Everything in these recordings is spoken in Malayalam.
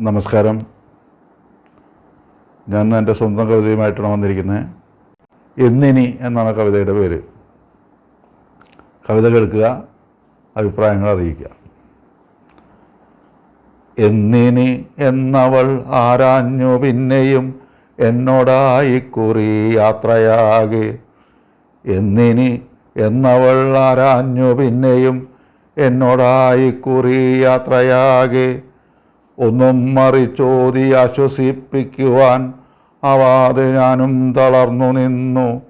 നമസ്കാരം. ഞാൻ എന്റെ സ്വന്തം കവിതയുമായിട്ടാണ് വന്നിരിക്കുന്നത്. എന്നിനി എന്നാണ് കവിതയുടെ പേര്. കവിത കേൾക്കുക അഭിപ്രായങ്ങൾ അറിയിക്കുക. എന്നിനി എന്നവൾ ആരാഞ്ഞു പിന്നെയും എന്നോടായി കുറി യാത്രയാകെ. എന്നിനി എന്നവൾ ആരാഞ്ഞു പിന്നെയും എന്നോടായി കുറി യാത്രയാകെ. ഒന്നും മറിച്ചോതി ആശ്വസിപ്പിക്കുവാൻ ആവാതെ ഞാനും തളർന്നു നിന്നു.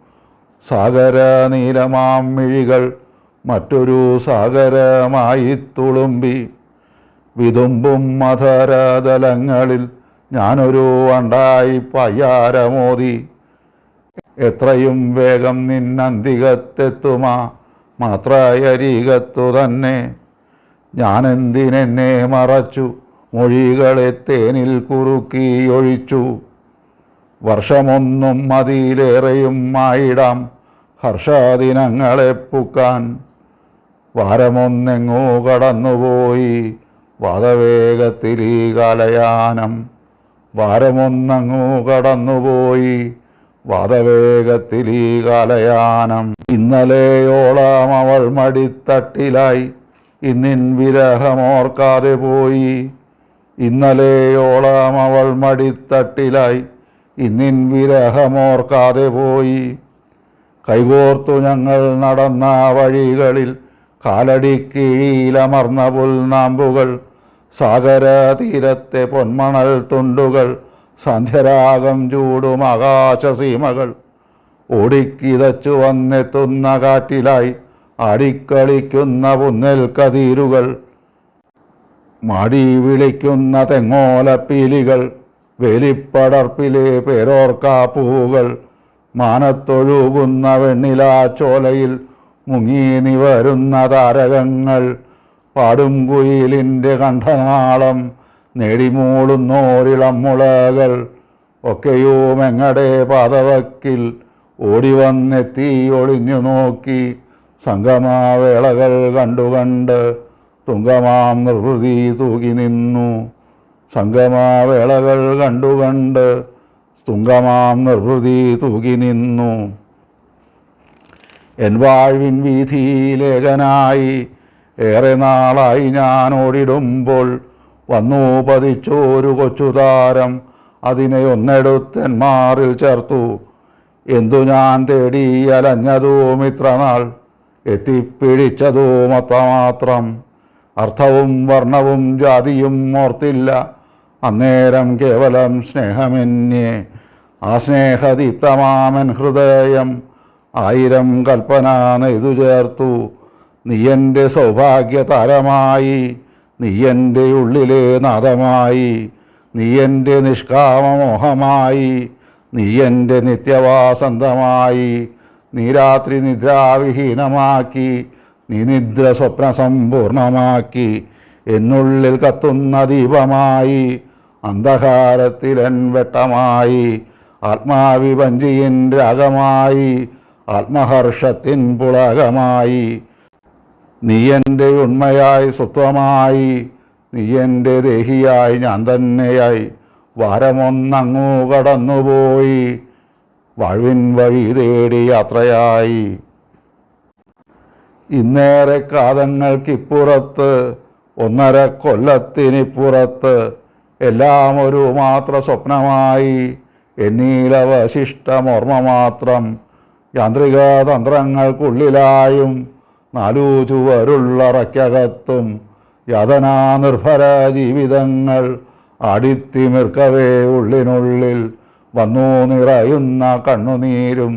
സാഗര നീലമാം മിഴികൾ മറ്റൊരു സാഗരമായി തുളുമ്പി. വിതുമ്പും മധരതലങ്ങളിൽ ഞാനൊരു അണ്ടായി പയ്യാരമോതി. എത്രയും വേഗം നിന്നന്തികത്തെത്തുമാ മാത്രയരികത്തു തന്നെ. ഞാനെന്തിനെന്നെ മറച്ചു? മൊഴികളെ തേനിൽ കുറുക്കി ഒഴിച്ചു. വർഷമൊന്നും മതിയിലേറെയും ആയിടാം ഹർഷദിനങ്ങളെ പുക്കാൻ. വാരമൊന്നെങ്ങോ കടന്നുപോയി വാദവേഗത്തിൽ ഈ കാലയാനം. വാരമൊന്നങ്ങോ കടന്നുപോയി വാദവേഗത്തിൽ ഈ കാലയാനം. ഇന്നലെയോളം അവൾ മടിത്തട്ടിലായി. ഇന്നിൻ വിരഹമോർക്കാതെ പോയി. ഇന്നലെയോളം അവൾ മടിത്തട്ടിലായി. ഇന്നിൻ വിരഹമോർക്കാതെ പോയി. കൈകോർത്തു ഞങ്ങൾ നടന്ന വഴികളിൽ കാലടിക്കീഴിലമർന്ന പുൽനാമ്പുകൾ സാഗര തീരത്തെ പൊന്മണൽ തുണ്ടുകൾ സന്ധ്യരാഗം ചൂടും ആകാശസീമകൾ. ഓടിക്കിതച്ചു വന്നെത്തുന്ന കാറ്റിലായി അടിക്കളിക്കുന്ന പുന്നൽ കതിരുകൾ മാടി വിളിക്കുന്ന തെങ്ങോലപ്പീലികൾ വേലിപ്പടർപ്പിലെ പേരോർക്കാപ്പൂവുകൾ മാനത്തൊഴുകുന്ന വെണ്ണിലാച്ചോലയിൽ മുങ്ങി നിവരുന്ന താരകങ്ങൾ പാടും കുയിലിന്റെ കണ്ഠനാളം നേടിമൂളുന്നോരിളം മുളകൾ ഒക്കെയും എങ്ങടെ പാതവക്കിൽ ഓടി വന്നെത്തി ഒളിഞ്ഞു നോക്കി സംഗമാവേളകൾ കണ്ടുകണ്ട് തുങ്കമാം നിർവൃതി തൂകി നിന്നു. സംഗമാവേളകൾ കണ്ടുകണ്ട് തുങ്കമാം നിർവൃതി തൂകി നിന്നു. എൻ വാഴ്വിൻ വീതിയിലേകനായി ഏറെ നാളായി ഞാൻ ഓടിടുമ്പോൾ വന്നു പതിച്ചോരു കൊച്ചുതാരം അതിനെ ഒന്നെടുത്തെന്മാറിൽ ചേർത്തു. എന്തു ഞാൻ തേടി ഇത്ര ഇത്രനാൾ എത്തിപ്പിടിച്ചതും അത്രമാത്രം അർത്ഥവും വർണവും ജാതിയും ഓർത്തില്ല അന്നേരം കേവലം സ്നേഹമെന്യേ. ആ സ്നേഹദീപ്തമാമൻ ഹൃദയം ആയിരം കൽപ്പന നെയ്തു ചേർത്തു. നീ എന്റെ സൗഭാഗ്യ താരമായി നീ എന്റെ ഉള്ളിലെ നാദമായി നീ എന്റെ നിഷ്കാമമോഹമായി നീ എന്റെ നിത്യവാസന്തമായി നീ രാത്രി നിദ്രാവിഹീനമാക്കി നീ നിദ്ര സ്വപ്ന സമ്പൂർണമാക്കി എന്നുള്ളിൽ കത്തുന്ന ദീപമായി അന്ധകാരത്തിലൻ വെട്ടമായി ആത്മാവിപഞ്ചിയിൻ രാഗമായി ആത്മഹർഷത്തിൻ പുളകമായി നീ എന്റെ ഉണ്മയായി സ്വത്വമായി നീ എന്റെ ദേഹിയായി ഞാൻ തന്നെയായി വാരമൊന്നങ്ങു കടന്നുപോയി വാഴ്വിൻ വഴി തേടി യാത്രയായി ഇന്നേറെ കാതങ്ങൾക്കിപ്പുറത്ത് ഒന്നര കൊല്ലത്തിനിപ്പുറത്ത് എല്ലാം ഒരു മാത്ര സ്വപ്നമായി എന്നീലവശിഷ്ടമോർമ്മ മാത്രം യാന്ത്രിക തന്ത്രങ്ങൾക്കുള്ളിലായും നാലു ചുവരുള്ളറയ്ക്കകത്തും യാതനാ നിർഭര ജീവിതങ്ങൾ അടിത്തിമിർക്കവേ ഉള്ളിനുള്ളിൽ വന്നു നിറയുന്ന കണ്ണുനീരും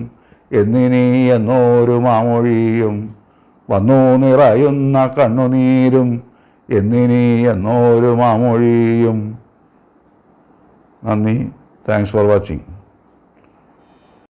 എന്നിനി എന്നോരു മാമൊഴിയും വന്നു നിറയുന്ന കണ്ണുനീരും എന്നിനി എന്നോരു മാമൊഴിയും. നന്ദി. Thanks for watching